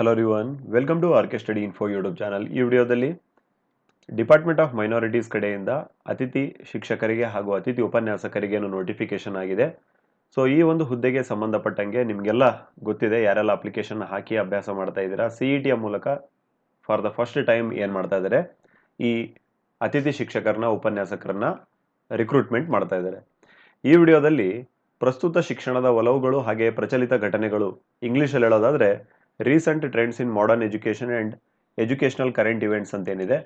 Hello everyone welcome to R K study info YouTube channel ಈ ವಿಡಿಯೋದಲ್ಲಿ department of minorities ಕಡೆಯಿಂದ ಅತಿಥಿ ಶಿಕ್ಷಕರಿಗೆ ಹಾಗೂ ಅತಿಥಿ ಉಪನ್ಯಾಸಕರಿಗೆ ನೋಟಿಫಿಕೇಶನ್ ಆಗಿದೆ. ಸೊ ಈ ಒಂದು ಹುದ್ದೆಗೆ ಸಂಬಂಧಪಟ್ಟಂಗೆ ನಿಮಗೆಲ್ಲ ಗೊತ್ತಿದೆ, ಯಾರೆಲ್ಲ ಅಪ್ಲಿಕೇಶನ್ ಹಾಕಿ ಅಭ್ಯಾಸ ಮಾಡ್ತಾ ಇದ್ದೀರಾ ಸಿ ಇ ಟಿಯ ಮೂಲಕ ಫಾರ್ ದ ಫಸ್ಟ್ ಟೈಮ್ ಏನು ಮಾಡ್ತಾ ಇದ್ದಾರೆ, ಈ ಅತಿಥಿ ಶಿಕ್ಷಕರನ್ನ, ಉಪನ್ಯಾಸಕರನ್ನ ರಿಕ್ರೂಟ್ಮೆಂಟ್ ಮಾಡ್ತಾ ಇದ್ದಾರೆ. ಈ ವಿಡಿಯೋದಲ್ಲಿ ಪ್ರಸ್ತುತ ಶಿಕ್ಷಣದ ಒಲವುಗಳು ಹಾಗೆ ಪ್ರಚಲಿತ ಘಟನೆಗಳು ಇಂಗ್ಲೀಷಲ್ಲಿ ಹೇಳೋದಾದ್ರೆ recent trends in modern education and educational current events ಅಂತ ಏನಿದೆ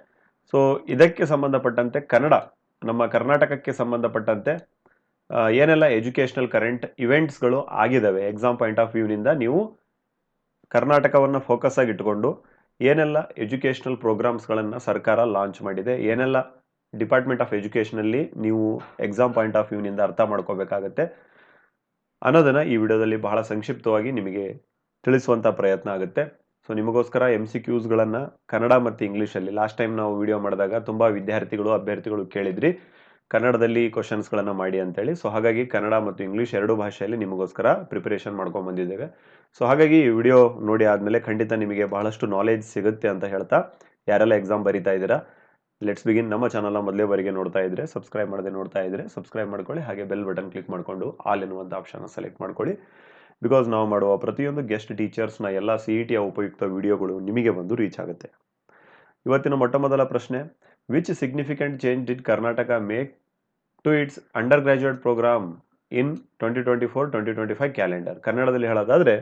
ಸೊ ಇದಕ್ಕೆ ಸಂಬಂಧಪಟ್ಟಂತೆ ಕನ್ನಡ, ನಮ್ಮ ಕರ್ನಾಟಕಕ್ಕೆ ಸಂಬಂಧಪಟ್ಟಂತೆ ಏನೆಲ್ಲ ಎಜುಕೇಷನಲ್ ಕರೆಂಟ್ ಇವೆಂಟ್ಸ್ಗಳು ಆಗಿದ್ದಾವೆ ಎಕ್ಸಾಮ್ ಪಾಯಿಂಟ್ ಆಫ್ ವ್ಯೂನಿಂದ ನೀವು ಕರ್ನಾಟಕವನ್ನು ಫೋಕಸ್ ಆಗಿ ಇಟ್ಕೊಂಡು ಏನೆಲ್ಲ ಎಜುಕೇಷನಲ್ ಪ್ರೋಗ್ರಾಮ್ಸ್ಗಳನ್ನು ಸರ್ಕಾರ ಲಾಂಚ್ ಮಾಡಿದೆ? ಏನೆಲ್ಲ ಡಿಪಾರ್ಟ್ಮೆಂಟ್ ಆಫ್ ಎಜುಕೇಷನಲ್ಲಿ ನೀವು ಎಕ್ಸಾಮ್ ಪಾಯಿಂಟ್ ಆಫ್ ವ್ಯೂನಿಂದ ಅರ್ಥ ಮಾಡ್ಕೋಬೇಕಾಗತ್ತೆ? ಅನ್ನೋದನ್ನು ಈ ವಿಡಿಯೋದಲ್ಲಿ ಬಹಳ ಸಂಕ್ಷಿಪ್ತವಾಗಿ ನಿಮಗೆ ತಿಳಿಸುವಂಥ ಪ್ರಯತ್ನ ಆಗುತ್ತೆ. ಸೊ ನಿಮಗೋಸ್ಕರ ಎಂ ಸಿ ಕ್ಯೂಸ್ಗಳನ್ನು ಕನ್ನಡ ಮತ್ತು ಇಂಗ್ಲೀಷಲ್ಲಿ ಲಾಸ್ಟ್ ಟೈಮ್ ನಾವು ವಿಡಿಯೋ ಮಾಡಿದಾಗ ತುಂಬ ವಿದ್ಯಾರ್ಥಿಗಳು, ಅಭ್ಯರ್ಥಿಗಳು ಕೇಳಿದ್ರಿ. ಕನ್ನಡದಲ್ಲಿ ಕ್ವಶನ್ಸ್ಗಳನ್ನು ಮಾಡಿ ಅಂತೇಳಿ. ಸೊ ಹಾಗಾಗಿ ಕನ್ನಡ ಮತ್ತು ಇಂಗ್ಲೀಷ್ ಎರಡೂ ಭಾಷೆಯಲ್ಲಿ ನಿಮಗೋಸ್ಕರ ಪ್ರಿಪರೇಷನ್ ಮಾಡ್ಕೊಂಡು ಬಂದಿದ್ದೇವೆ. ಸೊ ಹಾಗಾಗಿ ಈ ವಿಡಿಯೋ ನೋಡಿ ಆದಮೇಲೆ ಖಂಡಿತ ನಿಮಗೆ ಬಹಳಷ್ಟು ನಾಲೆಜ್ ಸಿಗುತ್ತೆ ಅಂತ ಹೇಳ್ತಾ ಯಾರೆಲ್ಲ ಎಕ್ಸಾಮ್ ಬರಿತಾ ಇದ್ದೀರಾ ಲೆಟ್ಸ್ ಬಿಗಿನ್ ನಮ್ಮ ಚಾನಲ್ನ ಮೊದಲೇ ಬರಿಗೆ ನೋಡ್ತಾ ಇದ್ರೆ ಸಬ್ಸ್ಕ್ರೈಬ್ ಮಾಡದೆ ನೋಡ್ತಾ ಇದ್ರೆ ಸಬ್ಸ್ಕ್ರೈಬ್ ಮಾಡ್ಕೊಳ್ಳಿ. ಹಾಗೆ ಬೆಲ್ ಬಟನ್ ಕ್ಲಿಕ್ ಮಾಡಿಕೊಂಡು ಆಲ್ ಎನ್ನುವಂಥ ಆಪ್ಷನ್ ಸೆಲೆಕ್ಟ್ ಮಾಡ್ಕೊಳ್ಳಿ. ಬಿಕಾಸ್ ನಾವು ಮಾಡುವ ಪ್ರತಿಯೊಂದು ಗೆಸ್ಟ್ ಟೀಚರ್ಸ್ನ ಎಲ್ಲ ಸಿ ಇ ಟಿಯ ಉಪಯುಕ್ತ ವಿಡಿಯೋಗಳು ನಿಮಗೆ ಬಂದು ರೀಚ್ ಆಗುತ್ತೆ. ಇವತ್ತಿನ ಮೊಟ್ಟ ಮೊದಲ ಪ್ರಶ್ನೆ which significant change did Karnataka make to its undergraduate programme in twenty twenty four twenty twenty five calendar ಕನ್ನಡದಲ್ಲಿ ಹೇಳೋದಾದರೆ,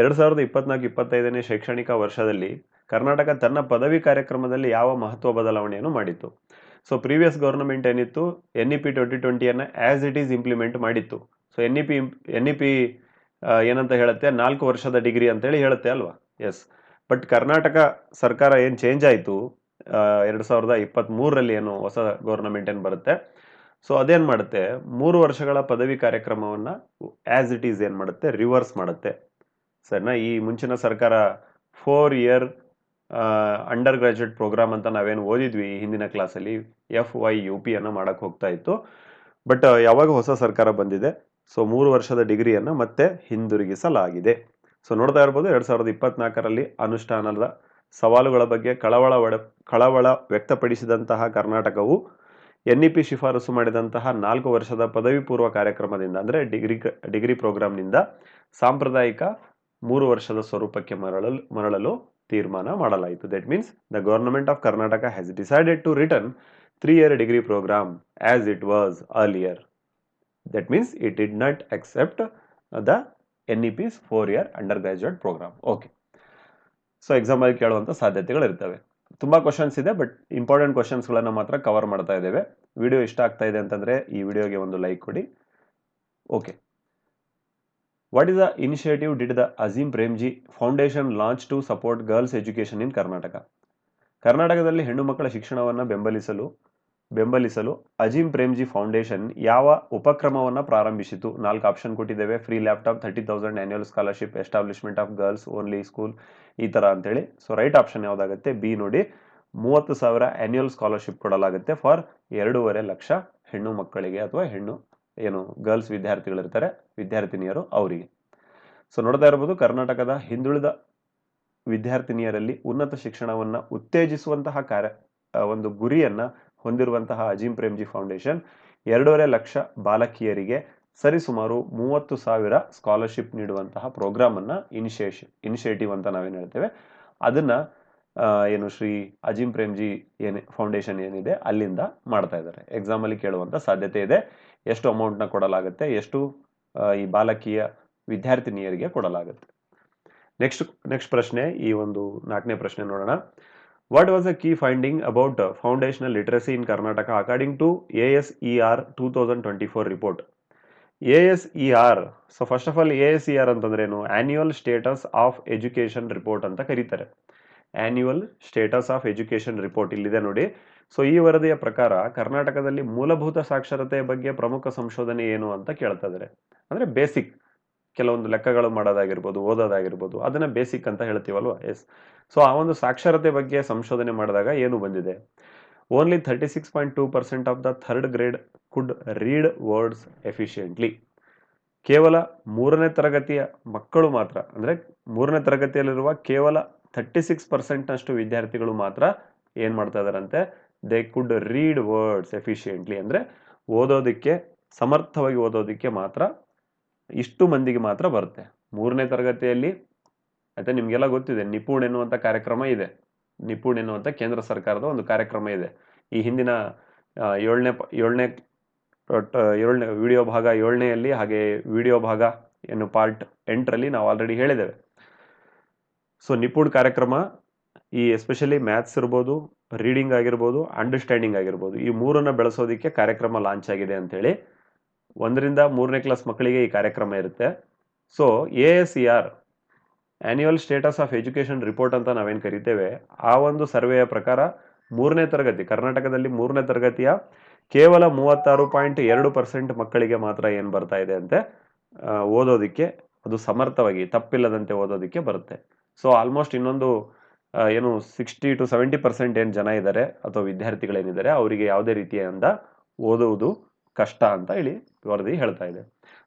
ಎರಡು ಸಾವಿರದ ಇಪ್ಪತ್ನಾಲ್ಕು, ಇಪ್ಪತ್ತೈದನೇ ಶೈಕ್ಷಣಿಕ ವರ್ಷದಲ್ಲಿ ಕರ್ನಾಟಕ ತನ್ನ ಪದವಿ ಕಾರ್ಯಕ್ರಮದಲ್ಲಿ ಯಾವ ಮಹತ್ವ ಬದಲಾವಣೆಯನ್ನು ಮಾಡಿತ್ತು? ಸೊ ಪ್ರೀವಿಯಸ್ ಗೌರ್ಮೆಂಟ್ ಏನಿತ್ತು? ಎನ್ ಇ ಪಿ ಟ್ವೆಂಟಿ ಟ್ವೆಂಟಿಯನ್ನು ಆ್ಯಸ್ ಇಟ್ ಈಸ್ ಇಂಪ್ಲಿಮೆಂಟ್ ಮಾಡಿತ್ತು. So N E P N E P ಏನಂತ ಹೇಳುತ್ತೆ? ನಾಲ್ಕು ವರ್ಷದ ಡಿಗ್ರಿ ಅಂತೇಳಿ ಹೇಳುತ್ತೆ ಅಲ್ವಾ? ಎಸ್ ಬಟ್ ಕರ್ನಾಟಕ ಸರ್ಕಾರ ಏನು ಚೇಂಜ್ ಆಯಿತು? ಎರಡು ಸಾವಿರದ ಇಪ್ಪತ್ತ್ಮೂರರಲ್ಲಿ ಏನು ಹೊಸ ಗೌರ್ನಮೆಂಟ್ ಏನು ಬರುತ್ತೆ? ಸೊ ಅದೇನು ಮಾಡುತ್ತೆ? ಮೂರು ವರ್ಷಗಳ ಪದವಿ ಕಾರ್ಯಕ್ರಮವನ್ನು ಆ್ಯಸ್ ಇಟ್ ಈಸ್ ಏನು ಮಾಡುತ್ತೆ? ರಿವರ್ಸ್ ಮಾಡುತ್ತೆ. ಸರಿನಾ? ಈ ಮುಂಚಿನ ಸರ್ಕಾರ four year under graduate program ಅಂತ ನಾವೇನು ಓದಿದ್ವಿ ಹಿಂದಿನ ಕ್ಲಾಸಲ್ಲಿ ಎಫ್ ವೈ ಯು ಪಿ ಅನ್ನು ಮಾಡಕ್ಕೆ ಹೋಗ್ತಾ ಇತ್ತು. ಬಟ್ ಯಾವಾಗ ಹೊಸ ಸರ್ಕಾರ ಬಂದಿದೆ? ಸೊ ಮೂರು ವರ್ಷದ ಡಿಗ್ರಿಯನ್ನು ಮತ್ತೆ ಹಿಂದಿರುಗಿಸಲಾಗಿದೆ. ಸೊ ನೋಡ್ತಾ ಇರ್ಬೋದು ಎರಡು ಸಾವಿರದ ಇಪ್ಪತ್ನಾಲ್ಕರಲ್ಲಿ ಅನುಷ್ಠಾನದ ಸವಾಲುಗಳ ಬಗ್ಗೆ ಕಳವಳ ಕಳವಳ ವ್ಯಕ್ತಪಡಿಸಿದಂತಹ ಕರ್ನಾಟಕವು ಎನ್ ಇ ಪಿ ಶಿಫಾರಸು ಮಾಡಿದಂತಹ ನಾಲ್ಕು ವರ್ಷದ ಪದವಿ ಪೂರ್ವ ಕಾರ್ಯಕ್ರಮದಿಂದ ಅಂದರೆ ಡಿಗ್ರಿ ಡಿಗ್ರಿ ಪ್ರೋಗ್ರಾಂನಿಂದ ಸಾಂಪ್ರದಾಯಿಕ ಮೂರು ವರ್ಷದ ಸ್ವರೂಪಕ್ಕೆ ಮರಳಲು ಮರಳಲು ತೀರ್ಮಾನ ಮಾಡಲಾಯಿತು. That means the government of Karnataka has decided to return three year degree programme as it was earlier it did not accept the N E Ps four year undergraduate programme okay so ಎಕ್ಸಾಮಲ್ಲಿ ಕೇಳುವಂಥ ಸಾಧ್ಯತೆಗಳಿರ್ತವೆ ತುಂಬ questions ಇದೆ but important ಕ್ವಶನ್ಸ್ಗಳನ್ನು ಮಾತ್ರ cover ಮಾಡ್ತಾ ಇದ್ದೇವೆ. Video ಇಷ್ಟ ಆಗ್ತಾ ಇದೆ ಅಂತಂದರೆ ಈ ವಿಡಿಯೋಗೆ ಒಂದು ಲೈಕ್ ಕೊಡಿ. Okay what is the initiative did the Azim Premji foundation launch to support girls education in Karnataka ಕರ್ನಾಟಕದಲ್ಲಿ ಹೆಣ್ಣು ಮಕ್ಕಳ ಶಿಕ್ಷಣವನ್ನು ಬೆಂಬಲಿಸಲು ಬೆಂಬಲಿಸಲು ಅಜಿಮ್ ಪ್ರೇಮ್ಜಿ ಫೌಂಡೇಶನ್ ಯಾವ ಉಪಕ್ರಮವನ್ನು ಪ್ರಾರಂಭಿಸಿತು? ನಾಲ್ಕು ಆಪ್ಷನ್ ಕೊಟ್ಟಿದ್ದೇವೆ. Free laptop thirty thousand annual scholarship establishment of girls only school ಈ ಥರ ಅಂತೇಳಿ. ಸೊ ರೈಟ್ ಆಪ್ಷನ್ ಯಾವುದಾಗುತ್ತೆ? ಬಿ ನೋಡಿ. ಮೂವತ್ತು ಸಾವಿರ ಆನ್ಯುವಲ್ ಸ್ಕಾಲರ್ಶಿಪ್ ಕೊಡಲಾಗುತ್ತೆ ಫಾರ್ ಎರಡೂವರೆ ಲಕ್ಷ ಹೆಣ್ಣು ಮಕ್ಕಳಿಗೆ ಅಥವಾ ಹೆಣ್ಣು, ಏನು ಗರ್ಲ್ಸ್ ವಿದ್ಯಾರ್ಥಿಗಳಿರ್ತಾರೆ, ವಿದ್ಯಾರ್ಥಿನಿಯರು ಅವರಿಗೆ. ಸೊ ನೋಡ್ತಾ ಇರ್ಬೋದು ಕರ್ನಾಟಕದ ಹಿಂದುಳಿದ ವಿದ್ಯಾರ್ಥಿನಿಯರಲ್ಲಿ ಉನ್ನತ ಶಿಕ್ಷಣವನ್ನು ಉತ್ತೇಜಿಸುವಂತಹ ಕಾರ್ಯ ಒಂದು ಗುರಿಯನ್ನ ಹೊಂದಿರುವಂತಹ ಅಜೀಂ ಪ್ರೇಮ್ಜಿ ಫೌಂಡೇಶನ್ ಎರಡೂವರೆ ಲಕ್ಷ ಬಾಲಕಿಯರಿಗೆ ಸರಿಸುಮಾರು ಮೂವತ್ತು ಸಾವಿರ ಸ್ಕಾಲರ್ಶಿಪ್ ನೀಡುವಂತಹ ಪ್ರೋಗ್ರಾಮ್ ಅನ್ನ ಇನಿಷಿಯೇಷನ್ ಇನಿಷಿಯೇಟಿವ್ ಅಂತ ನಾವೇನು ಹೇಳ್ತೇವೆ. ಅದನ್ನ ಏನು ಶ್ರೀ ಅಜಿಂ ಪ್ರೇಮ್ಜಿ ಏನು, ಫೌಂಡೇಶನ್ ಏನಿದೆ ಅಲ್ಲಿಂದ ಮಾಡ್ತಾ ಇದ್ದಾರೆ. ಎಕ್ಸಾಮ್ ಅಲ್ಲಿ ಕೇಳುವಂತ ಸಾಧ್ಯತೆ ಇದೆ. ಎಷ್ಟು ಅಮೌಂಟ್ನ ಕೊಡಲಾಗುತ್ತೆ, ಎಷ್ಟು ಈ ಬಾಲಕಿಯ ವಿದ್ಯಾರ್ಥಿನಿಯರಿಗೆ ಕೊಡಲಾಗುತ್ತೆ. ನೆಕ್ಸ್ಟ್ ನೆಕ್ಸ್ಟ್ ಪ್ರಶ್ನೆ, ಈ ಒಂದು ನಾಲ್ಕನೇ ಪ್ರಶ್ನೆ ನೋಡೋಣ. What was the S E R two thousand twenty four report A S E R so first of all A S E R ಅಂತಂದ್ರೇನು annual status of education report ಅಂತ ಕರೀತಾರೆ. Annual status of education report ಇಲ್ಲಿದೆ ನೋಡಿ. So ಈ ವರದಿಯ ಪ್ರಕಾರ ಕರ್ನಾಟಕದಲ್ಲಿ ಮೂಲಭೂತ ಸಾಕ್ಷರತೆ ಬಗ್ಗೆ ಪ್ರಮುಖ ಸಂಶೋಧನೆ ಏನು ಅಂತ ಕೇಳ್ತಾ ಇದ್ದಾರೆ. ಅಂದರೆ ಬೇಸಿಕ್ ಕೆಲವೊಂದು ಲೆಕ್ಕಗಳು ಮಾಡೋದಾಗಿರ್ಬೋದು, ಓದೋದಾಗಿರ್ಬೋದು, ಅದನ್ನ ಬೇಸಿಕ್ ಅಂತ ಹೇಳ್ತೀವಲ್ವ? ಎಸ್ ಸೊ ಆ ಒಂದು ಸಾಕ್ಷರತೆ ಬಗ್ಗೆ ಸಂಶೋಧನೆ ಮಾಡಿದಾಗ ಏನು ಬಂದಿದೆ? Only thirty six point two percent of the third grade could read words efficiently ಕೇವಲ ಮೂರನೇ ತರಗತಿಯ ಮಕ್ಕಳು ಮಾತ್ರ, ಅಂದರೆ ಮೂರನೇ ತರಗತಿಯಲ್ಲಿರುವ ಕೇವಲ ಥರ್ಟಿ ಸಿಕ್ಸ್ ಪರ್ಸೆಂಟ್ನಷ್ಟು ವಿದ್ಯಾರ್ಥಿಗಳು ಮಾತ್ರ ಏನು ಮಾಡ್ತಾ ಇದ್ದಾರಂತೆ? They could read words efficiently ಅಂದರೆ ಓದೋದಕ್ಕೆ, ಸಮರ್ಥವಾಗಿ ಓದೋದಕ್ಕೆ ಮಾತ್ರ ಇಷ್ಟು ಮಂದಿಗೆ ಮಾತ್ರ ಬರುತ್ತೆ. ಮೂರನೇ ತರಗತಿಯಲ್ಲಿ ಆಯ್ತಾ ನಿಮಗೆಲ್ಲ ಗೊತ್ತಿದೆ, ನಿಪುಣ್ ಎನ್ನುವಂಥ ಕಾರ್ಯಕ್ರಮ ಇದೆ. ನಿಪುಣ್ ಎನ್ನುವಂಥ ಕೇಂದ್ರ ಸರ್ಕಾರದ ಒಂದು ಕಾರ್ಯಕ್ರಮ ಇದೆ. ಈ ಹಿಂದಿನ ಏಳನೇ ಏಳನೇ ಏಳನೇ ವಿಡಿಯೋ ಭಾಗ ಏಳನೆಯಲ್ಲಿ, ಹಾಗೆ ವಿಡಿಯೋ ಭಾಗ ಏನು ಪಾರ್ಟ್ ಎಂಟರಲ್ಲಿ ನಾವು ಆಲ್ರೆಡಿ ಹೇಳಿದ್ದೇವೆ. ಸೊ ನಿಪುಣ್ ಕಾರ್ಯಕ್ರಮ ಈ ಎಸ್ಪೆಷಲಿ ಮ್ಯಾಥ್ಸ್ ಇರ್ಬೋದು ರೀಡಿಂಗ್ ಆಗಿರ್ಬೋದು ಅಂಡರ್ಸ್ಟ್ಯಾಂಡಿಂಗ್ ಆಗಿರ್ಬೋದು, ಈ ಮೂರನ್ನು ಬೆಳೆಸೋದಕ್ಕೆ ಕಾರ್ಯಕ್ರಮ ಲಾಂಚ್ ಆಗಿದೆ ಅಂತೇಳಿ ಒಂದರಿಂದ ಮೂರನೇ ಕ್ಲಾಸ್ ಮಕ್ಕಳಿಗೆ ಈ ಕಾರ್ಯಕ್ರಮ ಇರುತ್ತೆ. So A S C R annual status of education report ಅಂತ ನಾವೇನು ಕರಿತೇವೆ, ಆ ಒಂದು ಸರ್ವೆಯ ಪ್ರಕಾರ ಮೂರನೇ ತರಗತಿ, ಕರ್ನಾಟಕದಲ್ಲಿ ಮೂರನೇ ತರಗತಿಯ ಕೇವಲ ಮೂವತ್ತಾರು ಪಾಯಿಂಟ್ ಎರಡು ಪರ್ಸೆಂಟ್ ಮಕ್ಕಳಿಗೆ ಮಾತ್ರ ಏನು ಬರ್ತಾ ಇದೆ ಅಂತೆ ಓದೋದಕ್ಕೆ, ಅದು ಸಮರ್ಥವಾಗಿ, ತಪ್ಪಿಲ್ಲದಂತೆ ಓದೋದಕ್ಕೆ ಬರುತ್ತೆ. ಸೊ ಆಲ್ಮೋಸ್ಟ್ ಇನ್ನೊಂದು ಏನು ಸಿಕ್ಸ್ಟಿ ಟು ಸೆವೆಂಟಿ ಪರ್ಸೆಂಟ್ ಏನು ಜನ ಇದ್ದಾರೆ ಅಥವಾ ವಿದ್ಯಾರ್ಥಿಗಳೇನಿದ್ದಾರೆ ಅವರಿಗೆ ಯಾವುದೇ ರೀತಿಯಿಂದ ಓದುವುದು ಕಷ್ಟ ಅಂತ ಹೇಳಿ ವರದಿ ಹೇಳ್ತಾ ಇದೆ.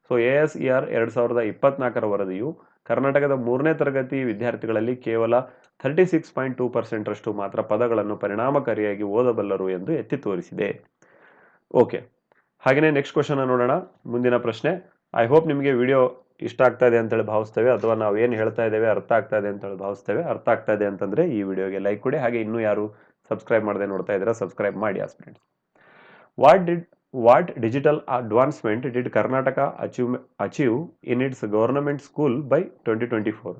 So A S E R ಎರಡು ಸಾವಿರದ ಇಪ್ಪತ್ನಾಲ್ಕರ ವರದಿಯು ಕರ್ನಾಟಕದ ಮೂರನೇ ತರಗತಿ ವಿದ್ಯಾರ್ಥಿಗಳಲ್ಲಿ ಕೇವಲ ಥರ್ಟಿ ಸಿಕ್ಸ್ ಪಾಯಿಂಟ್ ಟೂ ಪರ್ಸೆಂಟರಷ್ಟು ಮಾತ್ರ ಪದಗಳನ್ನು ಪರಿಣಾಮಕಾರಿಯಾಗಿ ಓದಬಲ್ಲರು ಎಂದು ಎತ್ತಿ ತೋರಿಸಿದೆ. ಓಕೆ ಹಾಗೆಯೇ ನೆಕ್ಸ್ಟ್ ಕ್ವಶನ್ ನೋಡೋಣ. ಮುಂದಿನ ಪ್ರಶ್ನೆ ಐ ಹೋಪ್ ನಿಮಗೆ ವಿಡಿಯೋ ಇಷ್ಟ ಆಗ್ತಾ ಇದೆ ಅಂತೇಳಿ ಭಾವಿಸ್ತೇವೆ ಅಥವಾ ನಾವು ಏನು ಹೇಳ್ತಾ ಇದ್ದೇವೆ ಅರ್ಥ ಆಗ್ತಾ ಇದೆ ಅಂತೇಳಿ ಭಾವಿಸ್ತೇವೆ? ಅರ್ಥ ಆಗ್ತಾ ಇದೆ ಅಂತಂದ್ರೆ ಈ ವಿಡಿಯೋಗೆ ಲೈಕ್ ಕೊಡಿ. ಹಾಗೆ ಇನ್ನೂ ಯಾರು ಸಬ್ಸ್ಕ್ರೈಬ್ ಮಾಡದೆ ನೋಡ್ತಾ ಇದ್ದೀರಾ ಸಬ್ಸ್ಕ್ರೈಬ್ ಮಾಡಿ aspirants what did what digital advancement did Karnataka achieve, it's government school by twenty twenty four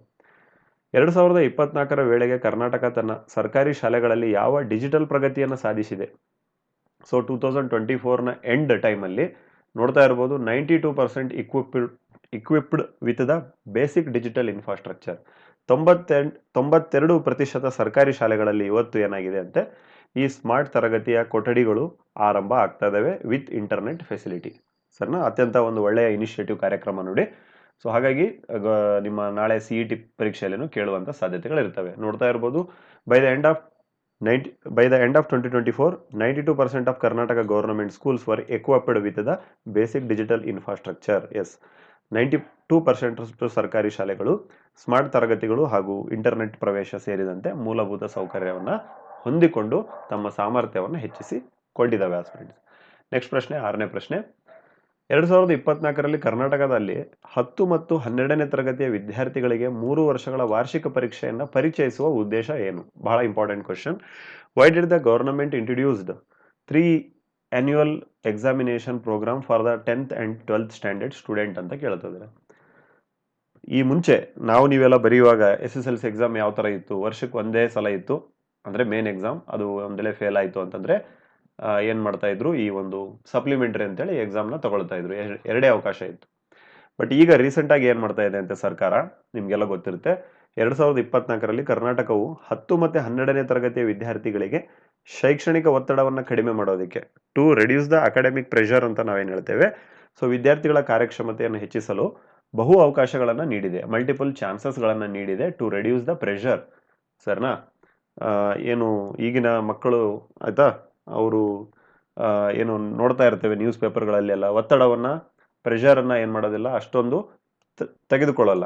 ಎರಡು ಸಾವಿರದ ಇಪ್ಪತ್ನಾಲ್ಕರ ವೇಳೆಗೆ ಕರ್ನಾಟಕ ತನ್ನ ಸರ್ಕಾರಿ ಶಾಲೆಗಳಲ್ಲಿ ಯಾವ ಡಿಜಿಟಲ್ ಪ್ರಗತಿಯನ್ನು ಸಾಧಿಸಿದೆ? ಸೊ ಟೂ ತೌಸಂಡ್ ಟ್ವೆಂಟಿ ಫೋರ್ನ ಎಂಡ್ ಟೈಮಲ್ಲಿ ನೋಡ್ತಾ ಇರ್ಬೋದು ninety two percent equipped equipped with the basic digital infrastructure ತೊಂಬತ್ತೆಂಟು ತೊಂಬತ್ತೆರಡು ಪ್ರತಿಶತ ಸರ್ಕಾರಿ ಶಾಲೆಗಳಲ್ಲಿ ಇವತ್ತು ಏನಾಗಿದೆ ಅಂತೆ? ಈ ಸ್ಮಾರ್ಟ್ ತರಗತಿಯ ಕೊಠಡಿಗಳು ಆರಂಭ ಆಗ್ತಾ ಇದ್ದಾವೆ ವಿತ್ ಇಂಟರ್ನೆಟ್ ಫೆಸಿಲಿಟಿ. ಸರ್ನ, ಅತ್ಯಂತ ಒಂದು ಒಳ್ಳೆಯ ಇನಿಷಿಯೇಟಿವ್ ಕಾರ್ಯಕ್ರಮ ನೋಡಿ. ಸೊ, ಹಾಗಾಗಿ ನಿಮ್ಮ ನಾಳೆ ಸಿ ಇ ಟಿ ಪರೀಕ್ಷೆಯಲ್ಲೇನು ಕೇಳುವಂಥ ಸಾಧ್ಯತೆಗಳಿರ್ತವೆ ನೋಡ್ತಾ ಇರ್ಬೋದು by the end of ninety by the end of twenty twenty four ninety two percent of Karnataka government schools were equipped with the basic digital infrastructure yes ninety two percent ಸರ್ಕಾರಿ ಶಾಲೆಗಳು smart ತರಗತಿಗಳು ಹಾಗೂ internet ಪ್ರವೇಶ ಸೇರಿದಂತೆ ಮೂಲಭೂತ ಸೌಕರ್ಯವನ್ನು ಹೊಂದಿಕೊಂಡು ತಮ್ಮ ಸಾಮರ್ಥ್ಯವನ್ನು ಹೆಚ್ಚಿಸಿಕೊಂಡಿದ್ದಾವೆ ಆಸ್ಪಿರೆಂಟ್ಸ್ ನೆಕ್ಸ್ಟ್ ಪ್ರಶ್ನೆ, ಆರನೇ ಪ್ರಶ್ನೆ. ಎರಡು ಸಾವಿರದ ಇಪ್ಪತ್ನಾಲ್ಕರಲ್ಲಿ ಕರ್ನಾಟಕದಲ್ಲಿ ಹತ್ತು ಮತ್ತು ಹನ್ನೆರಡನೇ ತರಗತಿಯ ವಿದ್ಯಾರ್ಥಿಗಳಿಗೆ ಮೂರು ವರ್ಷಗಳ ವಾರ್ಷಿಕ ಪರೀಕ್ಷೆಯನ್ನು ಪರಿಚಯಿಸುವ ಉದ್ದೇಶ ಏನು? ಬಹಳ important question why did the government introduced three annual examination program for the tenth and twelfth standard student ಅಂತ ಕೇಳ್ತಿದ್ದಾರೆ. ಈ ಮುಂಚೆ, ನಾವು ನೀವೆಲ್ಲ ಬರೆಯುವಾಗ S S L C exam ಯಾವ ಥರ ಇತ್ತು? ವರ್ಷಕ್ಕೆ ಒಂದೇ ಸಲ ಇತ್ತು. ಅಂದರೆ ಮೇನ್ ಎಕ್ಸಾಮ್ ಅದು ಒಂದೆಲೆ ಫೇಲ್ ಆಯಿತು ಅಂತಂದರೆ ಏನು ಮಾಡ್ತಾ ಇದ್ರು, ಈ ಒಂದು ಸಪ್ಲಿಮೆಂಟರಿ ಅಂತೇಳಿ ಎಕ್ಸಾಮ್ನ ತಗೊಳ್ತಾ ಇದ್ರು. ಎರಡೇ ಅವಕಾಶ ಇತ್ತು. ಬಟ್ ಈಗ ರೀಸೆಂಟಾಗಿ ಏನು ಮಾಡ್ತಾ ಇದೆ ಅಂತ ಸರ್ಕಾರ, ನಿಮಗೆಲ್ಲ ಗೊತ್ತಿರುತ್ತೆ, ಎರಡು ಸಾವಿರದ ಇಪ್ಪತ್ನಾಲ್ಕರಲ್ಲಿ ಕರ್ನಾಟಕವು ಹತ್ತು ಮತ್ತು ಹನ್ನೆರಡನೇ ತರಗತಿಯ ವಿದ್ಯಾರ್ಥಿಗಳಿಗೆ ಶೈಕ್ಷಣಿಕ ಒತ್ತಡವನ್ನು ಕಡಿಮೆ ಮಾಡೋದಕ್ಕೆ to reduce the academic pressure ಅಂತ ನಾವೇನು ಹೇಳ್ತೇವೆ ಸೊ ವಿದ್ಯಾರ್ಥಿಗಳ ಕಾರ್ಯಕ್ಷಮತೆಯನ್ನು ಹೆಚ್ಚಿಸಲು ಬಹು ಅವಕಾಶಗಳನ್ನು ನೀಡಿದೆ. ಮಲ್ಟಿಪಲ್ ಚಾನ್ಸಸ್ಗಳನ್ನು ನೀಡಿದೆ ಟು ರೆಡ್ಯೂಸ್ ದ ಪ್ರೆಷರ್ ಸರ್ನಾ? ಏನು ಈಗಿನ ಮಕ್ಕಳು ಆಯಿತಾ, ಅವರು ಏನು ನೋಡ್ತಾ ಇರ್ತೇವೆ ನ್ಯೂಸ್ ಪೇಪರ್ಗಳಲ್ಲೆಲ್ಲ ಒತ್ತಡವನ್ನು ಪ್ರೆಷರನ್ನು ಏನು ಮಾಡೋದಿಲ್ಲ, ಅಷ್ಟೊಂದು ತೆಗೆದುಕೊಳ್ಳಲ್ಲ.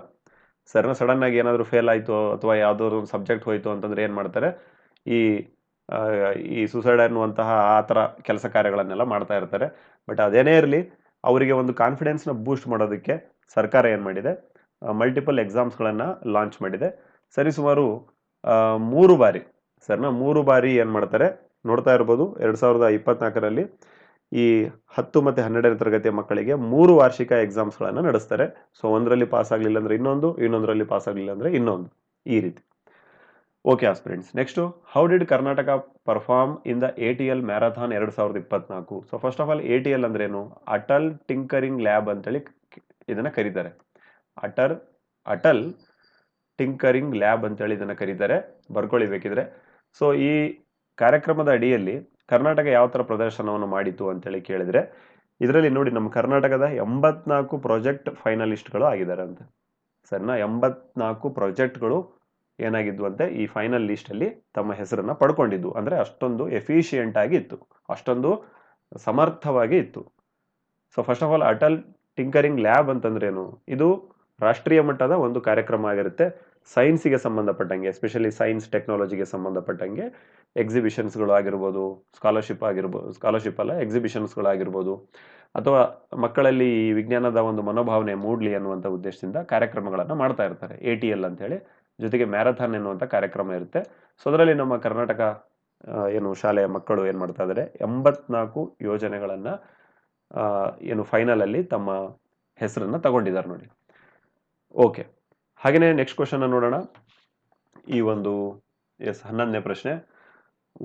ಸರ್ನ ಸಡನ್ನಾಗಿ ಏನಾದರೂ ಫೇಲ್ ಆಯಿತು ಅಥವಾ ಯಾವುದೋ ಒಂದು ಸಬ್ಜೆಕ್ಟ್ ಹೋಯಿತು ಅಂತಂದರೆ ಏನು ಮಾಡ್ತಾರೆ? ಈ ಈ ಸುಸೈಡ್ ಅನ್ನುವಂತಹ ಆ ಥರ ಕೆಲಸ ಕಾರ್ಯಗಳನ್ನೆಲ್ಲ ಮಾಡ್ತಾ ಇರ್ತಾರೆ. ಬಟ್ ಅದೇನೇ ಇರಲಿ, ಅವರಿಗೆ ಒಂದು ಕಾನ್ಫಿಡೆನ್ಸ್ನ ಬೂಸ್ಟ್ ಮಾಡೋದಕ್ಕೆ ಸರ್ಕಾರ ಏನು ಮಾಡಿದೆ? ಮಲ್ಟಿಪಲ್ ಎಕ್ಸಾಮ್ಸ್ಗಳನ್ನು ಲಾಂಚ್ ಮಾಡಿದೆ. ಸರಿಸುಮಾರು ಮೂರು ಬಾರಿ. ಸರ್ನ ಮೂರು ಬಾರಿ ಏನು ಮಾಡ್ತಾರೆ? ನೋಡ್ತಾ ಇರ್ಬೋದು, ಎರಡು ಸಾವಿರದ ಇಪ್ಪತ್ನಾಲ್ಕರಲ್ಲಿ ಈ ಹತ್ತು ಮತ್ತು ಹನ್ನೆರಡನೇ ತರಗತಿಯ ಮಕ್ಕಳಿಗೆ ಮೂರು ವಾರ್ಷಿಕ ಎಕ್ಸಾಮ್ಸ್ಗಳನ್ನು ನಡೆಸ್ತಾರೆ. ಸೊ ಒಂದರಲ್ಲಿ ಪಾಸ್ ಆಗಲಿಲ್ಲ ಅಂದರೆ ಇನ್ನೊಂದು, ಇನ್ನೊಂದರಲ್ಲಿ ಪಾಸ್ ಆಗಲಿಲ್ಲ ಅಂದರೆ ಇನ್ನೊಂದು. ಈ ರೀತಿ. Okay aspirants next how did Karnataka perform in the A T L marathon ಎರಡು ಸಾವಿರದ ಇಪ್ಪತ್ನಾಲ್ಕು? So first of all A T L ಅಂದ್ರೇನು ಅಟಲ್ ಟಿಂಕರಿಂಗ್ ಲ್ಯಾಬ್ ಅಂತೇಳಿ ಇದನ್ನು ಕರೀತಾರೆ. ಅಟರ್ ಅಟಲ್ ಟಿಂಕರಿಂಗ್ ಲ್ಯಾಬ್ ಅಂತೇಳಿ ಇದನ್ನು ಕರೀತಾರೆ ಬರ್ಕೊಳ್ಳಿ ಬೇಕಿದ್ರೆ ಸೊ ಈ ಕಾರ್ಯಕ್ರಮದ ಅಡಿಯಲ್ಲಿ ಕರ್ನಾಟಕ ಯಾವ ಥರ ಪ್ರದರ್ಶನವನ್ನು ಮಾಡಿತು ಅಂತೇಳಿ ಕೇಳಿದರೆ, ಇದರಲ್ಲಿ ನೋಡಿ ನಮ್ಮ ಕರ್ನಾಟಕದ ಎಂಬತ್ನಾಲ್ಕು ಪ್ರಾಜೆಕ್ಟ್ ಫೈನಲಿಸ್ಟ್ಗಳು ಆಗಿದ್ದಾರೆ ಅಂತ ಸರಿನಾ? ಎಂಬತ್ನಾಲ್ಕು ಪ್ರಾಜೆಕ್ಟ್ಗಳು ಏನಾಗಿದ್ವು ಅಂತೆ ಈ ಫೈನಲ್ ಲಿಸ್ಟಲ್ಲಿ ತಮ್ಮ ಹೆಸರನ್ನು ಪಡ್ಕೊಂಡಿದ್ದು. ಅಂದರೆ ಅಷ್ಟೊಂದು ಎಫಿಷಿಯೆಂಟ್ ಆಗಿ ಇತ್ತು. ಅಷ್ಟೊಂದು ಸಮರ್ಥವಾಗಿ ಇತ್ತು. So first of all Atal tinkering lab ಅಂತಂದ್ರೇನು? ಇದು ರಾಷ್ಟ್ರೀಯ ಮಟ್ಟದ ಒಂದು ಕಾರ್ಯಕ್ರಮ ಆಗಿರುತ್ತೆ. ಸೈನ್ಸಿಗೆ ಸಂಬಂಧಪಟ್ಟಂಗೆ ಎಸ್ಪೆಷಲಿ ಸೈನ್ಸ್ ಟೆಕ್ನಾಲಜಿಗೆ ಸಂಬಂಧಪಟ್ಟಂಗೆ ಎಕ್ಸಿಬಿಷನ್ಸ್ಗಳು ಆಗಿರ್ಬೋದು ಸ್ಕಾಲರ್ಶಿಪ್ ಆಗಿರ್ಬೋದು ಸ್ಕಾಲರ್ಶಿಪ್ ಅಲ್ಲ ಎಕ್ಸಿಬಿಷನ್ಸ್ಗಳಾಗಿರ್ಬೋದು ಅಥವಾ ಮಕ್ಕಳಲ್ಲಿ ಈ ವಿಜ್ಞಾನದ ಒಂದು ಮನೋಭಾವನೆ ಮೂಡ್ಲಿ ಅನ್ನುವಂಥ ಉದ್ದೇಶದಿಂದ ಕಾರ್ಯಕ್ರಮಗಳನ್ನು ಮಾಡ್ತಾ ಇರ್ತಾರೆ. ಎ ಟಿ ಎಲ್ ಅಂತೇಳಿ, ಜೊತೆಗೆ ಮ್ಯಾರಥಾನ್ ಎನ್ನುವಂಥ ಕಾರ್ಯಕ್ರಮ ಇರುತ್ತೆ. ಸೊ ಅದರಲ್ಲಿ ನಮ್ಮ ಕರ್ನಾಟಕ ಏನು ಶಾಲೆಯ ಮಕ್ಕಳು ಏನು ಮಾಡ್ತಾ ಇದ್ದಾರೆ ಎಂಬತ್ನಾಲ್ಕು ಯೋಜನೆಗಳನ್ನು ಏನು ಫೈನಲಲ್ಲಿ ತಮ್ಮ ಹೆಸರನ್ನು ತಗೊಂಡಿದ್ದಾರೆ ನೋಡಿ. ಓಕೆ ಹಾಗೆಯೇ ನೆಕ್ಸ್ಟ್ ಕ್ವಶನ್ ನೋಡೋಣ. ಈ ಒಂದು ಎಸ್ ಹನ್ನೊಂದನೇ ಪ್ರಶ್ನೆ.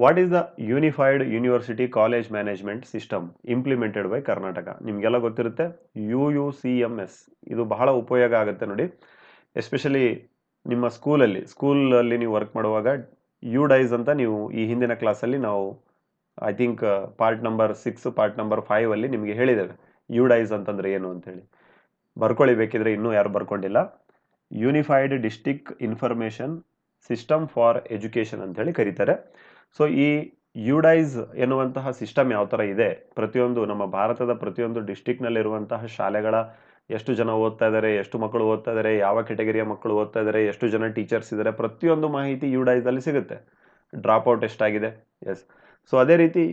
What is the unified university college management system implemented by Karnataka ನಿಮಗೆಲ್ಲ ಗೊತ್ತಿರುತ್ತೆ U U C M S ಇದು ಬಹಳ ಉಪಯೋಗ ಆಗುತ್ತೆ ನೋಡಿ. ಎಸ್ಪೆಷಲಿ ನಿಮ್ಮ ಸ್ಕೂಲಲ್ಲಿ ಸ್ಕೂಲಲ್ಲಿ ನೀವು ವರ್ಕ್ ಮಾಡುವಾಗ ಯು ಡೈಸ್ ಅಂತ ನೀವು ಈ ಹಿಂದಿನ ಕ್ಲಾಸಲ್ಲಿ ನಾವು I think part number six part number five ಅಲ್ಲಿ ನಿಮಗೆ ಹೇಳಿದ್ದೇವೆ. ಯು ಡೈಸ್ ಅಂತಂದ್ರೆ ಏನು ಅಂತೇಳಿ. ಬರ್ಕೊಳ್ಳಿ ಬೇಕಿದ್ರೆ ಇನ್ನೂ ಯಾರು ಬರ್ಕೊಂಡಿಲ್ಲ. Unified district information system for education ಅಂತೇಳಿ ಕರೀತಾರೆ. ಸೊ ಈ ಯುಡೈಸ್ ಎನ್ನುವಂತಹ ಸಿಸ್ಟಮ್ ಯಾವ ಥರ ಇದೆ? ಪ್ರತಿಯೊಂದು ನಮ್ಮ ಭಾರತದ ಪ್ರತಿಯೊಂದು ಡಿಸ್ಟಿಕ್ನಲ್ಲಿರುವಂತಹ ಶಾಲೆಗಳ ಎಷ್ಟು ಜನ ಓದ್ತಾ ಇದ್ದಾರೆ, ಎಷ್ಟು ಮಕ್ಕಳು ಓದ್ತಾ ಇದ್ದಾರೆ, ಯಾವ ಕೆಟಗರಿಯ ಮಕ್ಕಳು ಓದ್ತಾ ಇದ್ದಾರೆ, ಎಷ್ಟು ಜನ ಟೀಚರ್ಸ್ ಇದ್ದಾರೆ, ಪ್ರತಿಯೊಂದು ಮಾಹಿತಿ ಯುಡೈಸ್ ಅಲ್ಲಿ ಸಿಗುತ್ತೆ. ಡ್ರಾಪ್ ಔಟ್ ಎಷ್ಟಾಗಿದೆ? ಎಸ್ ಸೊ ಅದೇ ರೀತಿ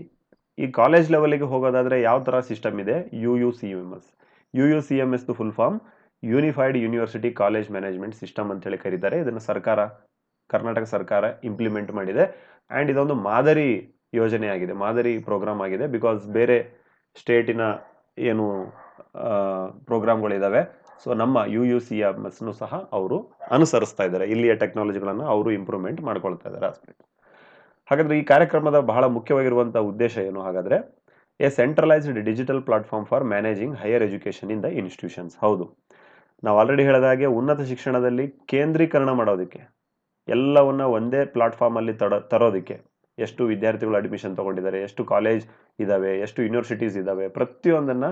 ಈ ಕಾಲೇಜ್ ಲೆವೆಲ್ಗೆ ಹೋಗೋದಾದ್ರೆ ಯಾವ ಥರ ಸಿಸ್ಟಮ್ ಇದೆ? U U C M S U U C M S full form unified university college management system ಅಂತ ಹೇಳಿ ಕರೀತಾರೆ. ಇದನ್ನು ಸರ್ಕಾರ, ಕರ್ನಾಟಕ ಸರ್ಕಾರ ಇಂಪ್ಲಿಮೆಂಟ್ ಮಾಡಿದೆ. ಆ್ಯಂಡ್ ಇದೊಂದು ಮಾದರಿ ಯೋಜನೆ ಆಗಿದೆ, ಮಾದರಿ ಪ್ರೋಗ್ರಾಮ್ ಆಗಿದೆ. ಬಿಕಾಸ್ ಬೇರೆ ಸ್ಟೇಟಿನ ಏನು ಪ್ರೋಗ್ರಾಮ್ಗಳಿದ್ದಾವೆ ಸೊ ನಮ್ಮ ಯು ಯು ಸಿ ಎಂ ಎಸ್ನು ಸಹ ಅವರು ಅನುಸರಿಸ್ತಾ ಇದ್ದಾರೆ. ಇಲ್ಲಿಯ ಟೆಕ್ನಾಲಜಿಗಳನ್ನು ಅವರು ಇಂಪ್ರೂವ್ಮೆಂಟ್ ಮಾಡ್ಕೊಳ್ತಾ ಇದ್ದಾರೆ. ಹಾಗಾದ್ರೆ ಈ ಕಾರ್ಯಕ್ರಮದ ಬಹಳ ಮುಖ್ಯವಾಗಿರುವಂಥ ಉದ್ದೇಶ ಏನು? ಹಾಗಾದ್ರೆ a centralised digital platform for managing higher education in the institutions. ಹೌದು. ನಾವು ಆಲ್ರೆಡಿ ಹೇಳಿದ ಹಾಗೆ ಉನ್ನತ ಶಿಕ್ಷಣದಲ್ಲಿ ಕೇಂದ್ರೀಕರಣ ಮಾಡೋದಕ್ಕೆ, ಎಲ್ಲವನ್ನ ಒಂದೇ ಪ್ಲಾಟ್ಫಾರ್ಮ್ ಅಲ್ಲಿ ತಡ, ತರೋದಕ್ಕೆ, ಎಷ್ಟು ವಿದ್ಯಾರ್ಥಿಗಳು ಅಡ್ಮಿಷನ್ ತಗೊಂಡಿದ್ದಾರೆ, ಎಷ್ಟು ಕಾಲೇಜ್ ಇದಾವೆ, ಎಷ್ಟು ಯೂನಿವರ್ಸಿಟೀಸ್ ಇದಾವೆ, ಪ್ರತಿಯೊಂದನ್ನ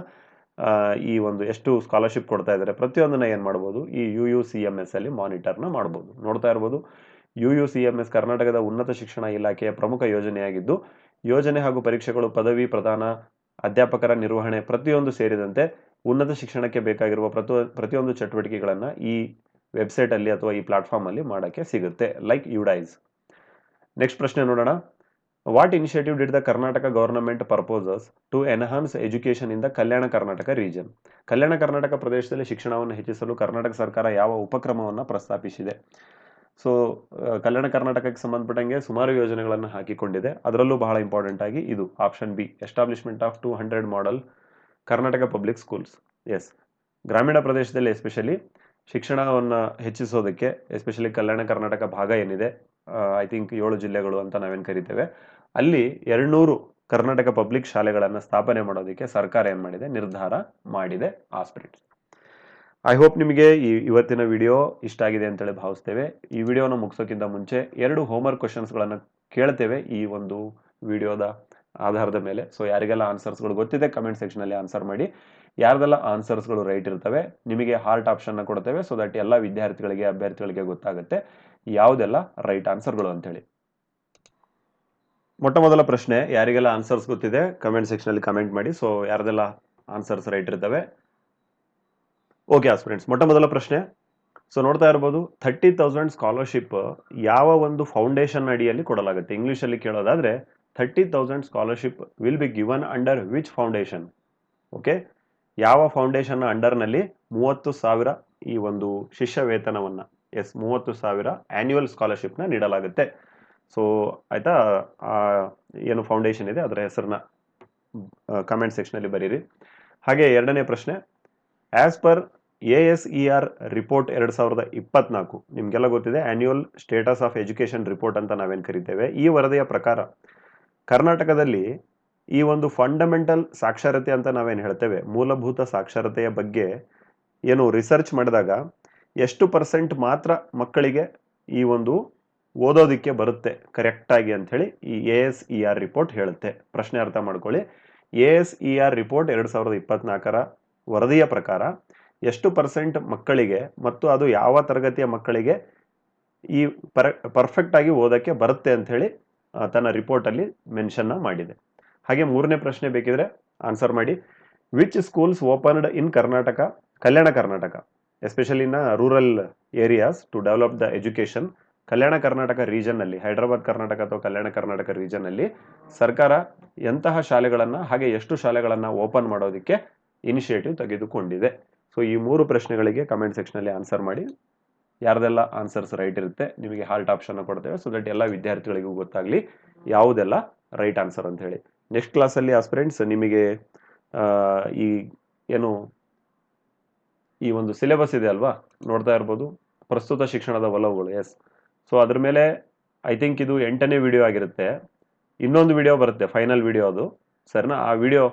ಈ ಒಂದು ಎಷ್ಟು ಸ್ಕಾಲರ್ಶಿಪ್ ಕೊಡ್ತಾ ಇದ್ದಾರೆ, ಪ್ರತಿಯೊಂದನ್ನ ಏನು ಮಾಡ್ಬೋದು, ಈ U U C M S ಅಲ್ಲಿ ಮಾನಿಟರ್ನ ಮಾಡ್ಬೋದು. ನೋಡ್ತಾ ಇರ್ಬೋದು U U C M S ಕರ್ನಾಟಕದ ಉನ್ನತ ಶಿಕ್ಷಣ ಇಲಾಖೆಯ ಪ್ರಮುಖ ಯೋಜನೆಯಾಗಿದ್ದು ಯೋಜನೆ ಹಾಗೂ ಪರೀಕ್ಷೆಗಳು ಪದವಿ ಪ್ರದಾನ, ಅಧ್ಯಾಪಕರ ನಿರ್ವಹಣೆ ಪ್ರತಿಯೊಂದು ಸೇರಿದಂತೆ ಉನ್ನತ ಶಿಕ್ಷಣಕ್ಕೆ ಬೇಕಾಗಿರುವ ಪ್ರತಿ, ಪ್ರತಿಯೊಂದು ಚಟುವಟಿಕೆಗಳನ್ನು ಈ ವೆಬ್ಸೈಟ್ ಅಲ್ಲಿ ಅಥವಾ ಈ ಪ್ಲಾಟ್ಫಾರ್ಮ್ ಅಲ್ಲಿ ಮಾಡೋಕ್ಕೆ ಸಿಗುತ್ತೆ. ಲೈಕ್ ಯುಡೈಸ್ ನೆಕ್ಸ್ಟ್ ಪ್ರಶ್ನೆ ನೋಡೋಣ. What initiative did the Karnataka government purposes to enhance education in the Kalyana Karnataka region? Kalyana Karnataka ಪ್ರದೇಶದಲ್ಲಿ ಶಿಕ್ಷಣವನ್ನು ಹೆಚ್ಚಿಸಲು ಕರ್ನಾಟಕ ಸರ್ಕಾರ ಯಾವ ಉಪಕ್ರಮವನ್ನು ಪ್ರಸ್ತಾಪಿಸಿದೆ? ಸೊ ಕಲ್ಯಾಣ ಕರ್ನಾಟಕಕ್ಕೆ ಸಂಬಂಧಪಟ್ಟಂಗೆ ಸುಮಾರು ಯೋಜನೆಗಳನ್ನು ಹಾಕಿಕೊಂಡಿದೆ. ಅದರಲ್ಲೂ ಬಹಳ ಇಂಪಾರ್ಟೆಂಟ್ ಆಗಿ ಇದು option B establishment of two hundred model Karnataka public schools yes ಗ್ರಾಮೀಣ ಪ್ರದೇಶದಲ್ಲಿ ಎಸ್ಪೆಷಲಿ ಶಿಕ್ಷಣವನ್ನು ಹೆಚ್ಚಿಸೋದಕ್ಕೆ ಎಸ್ಪೆಷಲಿ ಕಲ್ಯಾಣ ಕರ್ನಾಟಕ ಭಾಗ ಏನಿದೆ ಐ ಥಿಂಕ್ ಏಳು ಜಿಲ್ಲೆಗಳು ಅಂತ ನಾವೇನು ಕರಿತೇವೆ, ಅಲ್ಲಿ ಎರಡ್ನೂರು ಕರ್ನಾಟಕ ಪಬ್ಲಿಕ್ ಶಾಲೆಗಳನ್ನು ಸ್ಥಾಪನೆ ಮಾಡೋದಕ್ಕೆ ಸರ್ಕಾರ ಏನು ಮಾಡಿದೆ, ನಿರ್ಧಾರ ಮಾಡಿದೆ, ಆ ಸ್ಪಿರಿಟ್ ಐ ಹೋಪ್ ನಿಮಗೆ ಈ ಇವತ್ತಿನ ವಿಡಿಯೋ ಇಷ್ಟ ಆಗಿದೆ ಅಂತೇಳಿ ಭಾವಿಸ್ತೇವೆ. ಈ ವಿಡಿಯೋನ ಮುಗಿಸೋಕ್ಕಿಂತ ಮುಂಚೆ ಎರಡು ಹೋಮ್ವರ್ಕ್ ಕ್ವಶನ್ಸ್ಗಳನ್ನು ಕೇಳ್ತೇವೆ ಈ ಒಂದು ವಿಡಿಯೋದ ಆಧಾರದ ಮೇಲೆ. ಸೊ ಯಾರಿಗೆಲ್ಲ ಆನ್ಸರ್ಸ್ಗಳು ಗೊತ್ತಿದೆ ಕಮೆಂಟ್ ಸೆಕ್ಷನಲ್ಲಿ ಆನ್ಸರ್ ಮಾಡಿ. ಯಾರ್ದೆಲ್ಲ ಆನ್ಸರ್ಸ್ಗಳು ರೈಟ್ ಇರ್ತವೆ, ನಿಮಗೆ ಹಾರ್ಟ್ ಆಪ್ಷನ್ನ ಕೊಡ್ತೇವೆ ಸೊ ದಟ್ ಎಲ್ಲ ವಿದ್ಯಾರ್ಥಿಗಳಿಗೆ, ಅಭ್ಯರ್ಥಿಗಳಿಗೆ ಗೊತ್ತಾಗುತ್ತೆ ಯಾವುದೆಲ್ಲ ರೈಟ್ ಆನ್ಸರ್ಗಳು ಅಂತೇಳಿ ಮೊಟ್ಟ ಮೊದಲ ಪ್ರಶ್ನೆ, ಯಾರಿಗೆಲ್ಲ ಆನ್ಸರ್ಸ್ ಗೊತ್ತಿದೆ ಕಮೆಂಟ್ ಸೆಕ್ಷನಲ್ಲಿ ಕಮೆಂಟ್ ಮಾಡಿ. ಸೊ ಯಾರ್ದೆಲ್ಲ ಆನ್ಸರ್ಸ್ ರೈಟ್ ಇರ್ತವೆ ಓಕೆ ಸ್ಟೂಡೆಂಟ್ಸ್ ಮೊಟ್ಟ ಮೊದಲ ಪ್ರಶ್ನೆ. ಸೊ ನೋಡ್ತಾ ಇರ್ಬೋದು ಥರ್ಟಿ ತೌಸಂಡ್ ಸ್ಕಾಲರ್ಶಿಪ್ ಯಾವ ಒಂದು ಫೌಂಡೇಶನ್ ಅಡಿಯಲ್ಲಿ ಕೊಡಲಾಗುತ್ತೆ? ಇಂಗ್ಲೀಷಲ್ಲಿ ಕೇಳೋದಾದ್ರೆ thirty thousand scholarship will be given under which foundation okay ಯಾವ ಫೌಂಡೇಶನ್ ಅಂಡರ್ನಲ್ಲಿ ಮೂವತ್ತು ಸಾವಿರ ಈ ಒಂದು ಶಿಷ್ಯ ವೇತನವನ್ನ ಎಸ್ ಮೂವತ್ತು ಸಾವಿರ ಆ್ಯನ್ಯುವಲ್ ಸ್ಕಾಲರ್ಶಿಪ್ನ ನೀಡಲಾಗುತ್ತೆ. ಸೊ ಆಯಿತಾ? ಏನು ಫೌಂಡೇಶನ್ ಇದೆ, ಅದರ ಹೆಸರನ್ನ ಕಮೆಂಟ್ ಸೆಕ್ಷನಲ್ಲಿ ಬರೀರಿ. ಹಾಗೆ ಎರಡನೇ ಪ್ರಶ್ನೆ as per A S E R report ಎರಡು ಸಾವಿರದ ಇಪ್ಪತ್ನಾಲ್ಕು, ನಿಮಗೆಲ್ಲ ಗೊತ್ತಿದೆ annual status of education report ಅಂತ ನಾವೇನು ಕರಿತೇವೆ. ಈ ವರದಿಯ ಪ್ರಕಾರ, ಕರ್ನಾಟಕದಲ್ಲಿ ಈ ಒಂದು ಫಂಡಮೆಂಟಲ್ ಸಾಕ್ಷರತೆ ಅಂತ ನಾವೇನು ಹೇಳ್ತೇವೆ, ಮೂಲಭೂತ ಸಾಕ್ಷರತೆಯ ಬಗ್ಗೆ ಏನು ರಿಸರ್ಚ್ ಮಾಡಿದಾಗ ಎಷ್ಟು ಪರ್ಸೆಂಟ್ ಮಾತ್ರ ಮಕ್ಕಳಿಗೆ ಈ ಒಂದು ಓದೋದಕ್ಕೆ ಬರುತ್ತೆ ಕರೆಕ್ಟಾಗಿ ಅಂಥೇಳಿ ಈ A S E R report ಹೇಳುತ್ತೆ. ಪ್ರಶ್ನೆ ಅರ್ಥ ಮಾಡ್ಕೊಳ್ಳಿ. A S E R report ಎರಡು ಸಾವಿರದ ಇಪ್ಪತ್ನಾಲ್ಕರ ವರದಿಯ ಪ್ರಕಾರ ಎಷ್ಟು ಪರ್ಸೆಂಟ್ ಮಕ್ಕಳಿಗೆ ಮತ್ತು ಅದು ಯಾವ ತರಗತಿಯ ಮಕ್ಕಳಿಗೆ ಈ ಪರ್ ಪರ್ಫೆಕ್ಟ್ ಆಗಿ ಓದಕ್ಕೆ ಬರುತ್ತೆ ಅಂಥೇಳಿ ಹೇಳಿ ತನ್ನ ರಿಪೋರ್ಟಲ್ಲಿ ಮೆನ್ಷನ್ನ ಮಾಡಿದೆ. ಹಾಗೆ ಮೂರನೇ ಪ್ರಶ್ನೆ ಬೇಕಿದ್ರೆ ಆನ್ಸರ್ ಮಾಡಿ. Which schools opened in Karnataka Kalyana Karnataka especially in rural areas to develop the education Kalyana Karnataka ರೀಜನ್ನಲ್ಲಿ Hyderabad Karnataka ಅಥವಾ ಕಲ್ಯಾಣ ಕರ್ನಾಟಕ ರೀಜನ್ನಲ್ಲಿ ಸರ್ಕಾರ ಎಂತಹ ಶಾಲೆಗಳನ್ನು, ಹಾಗೆ ಎಷ್ಟು ಶಾಲೆಗಳನ್ನು ಓಪನ್ ಮಾಡೋದಕ್ಕೆ ಇನಿಷಿಯೇಟಿವ್ ತೆಗೆದುಕೊಂಡಿದೆ. ಸೊ ಈ ಮೂರು ಪ್ರಶ್ನೆಗಳಿಗೆ ಕಮೆಂಟ್ ಸೆಕ್ಷನಲ್ಲಿ ಆನ್ಸರ್ ಮಾಡಿ. ಯಾರ್ದೆಲ್ಲ ಆನ್ಸರ್ಸ್ ರೈಟ್ ಇರುತ್ತೆ, ನಿಮಗೆ ಹಾಲ್ಟ್ ಆಪ್ಷನ್ ಕೊಡ್ತೇವೆ. ಸೊ ದಟ್ ಎಲ್ಲ ವಿದ್ಯಾರ್ಥಿಗಳಿಗೂ ಗೊತ್ತಾಗಲಿ, ಯಾವುದೆಲ್ಲ ರೈಟ್ ಆನ್ಸರ್ ಅಂತ ಹೇಳಿ. ನೆಕ್ಸ್ಟ್ ಕ್ಲಾಸಲ್ಲಿ ಆಸ್ಪಿರೆಂಟ್ಸ್ ನಿಮಗೆ ಈ, ಏನು, ಈ ಒಂದು ಸಿಲೆಬಸ್ ಇದೆ ಅಲ್ವಾ? ನೋಡ್ತಾ ಇರ್ಬೋದು. ಪ್ರಸ್ತುತ ಶಿಕ್ಷಣದ ಒಲವುಗಳು ಎಸ್ ಸೊ ಅದ್ರ ಮೇಲೆ ಐ ಥಿಂಕ್ ಇದು ಎಂಟನೇ ವಿಡಿಯೋ ಆಗಿರುತ್ತೆ. ಇನ್ನೊಂದು ವಿಡಿಯೋ ಬರುತ್ತೆ ಫೈನಲ್ ವಿಡಿಯೋ ಅದು. ಸರಿನಾ? ಆ ವಿಡಿಯೋ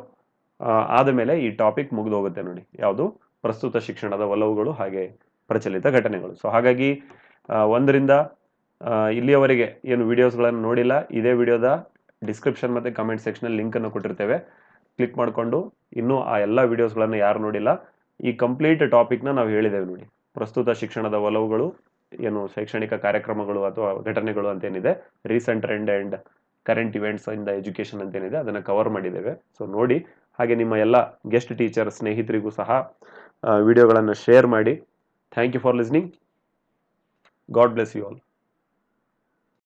ಆದ ಮೇಲೆ ಈ ಟಾಪಿಕ್ ಮುಗಿದು ಹೋಗುತ್ತೆ ನೋಡಿ. ಯಾವುದು? ಪ್ರಸ್ತುತ ಶಿಕ್ಷಣದ ಒಲವುಗಳು ಹಾಗೆ ಪ್ರಚಲಿತ ಘಟನೆಗಳು. ಸೊ ಹಾಗಾಗಿ ಒಂದರಿಂದ ಇಲ್ಲಿಯವರೆಗೆ ಏನು ವಿಡಿಯೋಸ್ಗಳನ್ನು ನೋಡಿಲ್ಲ, ಇದೇ ವಿಡಿಯೋದ ಡಿಸ್ಕ್ರಿಪ್ಷನ್ ಮತ್ತು ಕಮೆಂಟ್ ಸೆಕ್ಷನಲ್ಲಿ ಲಿಂಕನ್ನು ಕೊಟ್ಟಿರ್ತೇವೆ. ಕ್ಲಿಕ್ ಮಾಡಿಕೊಂಡು ಇನ್ನೂ ಆ ಎಲ್ಲ ವಿಡಿಯೋಸ್ಗಳನ್ನು ಯಾರು ನೋಡಿಲ್ಲ, ಈ ಕಂಪ್ಲೀಟ್ ಟಾಪಿಕ್ನ ನಾವು ಹೇಳಿದ್ದೇವೆ ನೋಡಿ. ಪ್ರಸ್ತುತ ಶಿಕ್ಷಣದ ಒಲವುಗಳು, ಏನು ಶೈಕ್ಷಣಿಕ ಕಾರ್ಯಕ್ರಮಗಳು ಅಥವಾ ಘಟನೆಗಳು ಅಂತೇನಿದೆ recent trend and current events in the education ಅಂತೇನಿದೆ ಅದನ್ನು ಕವರ್ ಮಾಡಿದ್ದೇವೆ. ಸೊ ನೋಡಿ ಹಾಗೆ ನಿಮ್ಮ ಎಲ್ಲ ಗೆಸ್ಟ್ ಟೀಚರ್ ಸ್ನೇಹಿತರಿಗೂ ಸಹ ವಿಡಿಯೋಗಳನ್ನು ಶೇರ್ ಮಾಡಿ. Thank you for listening God bless you all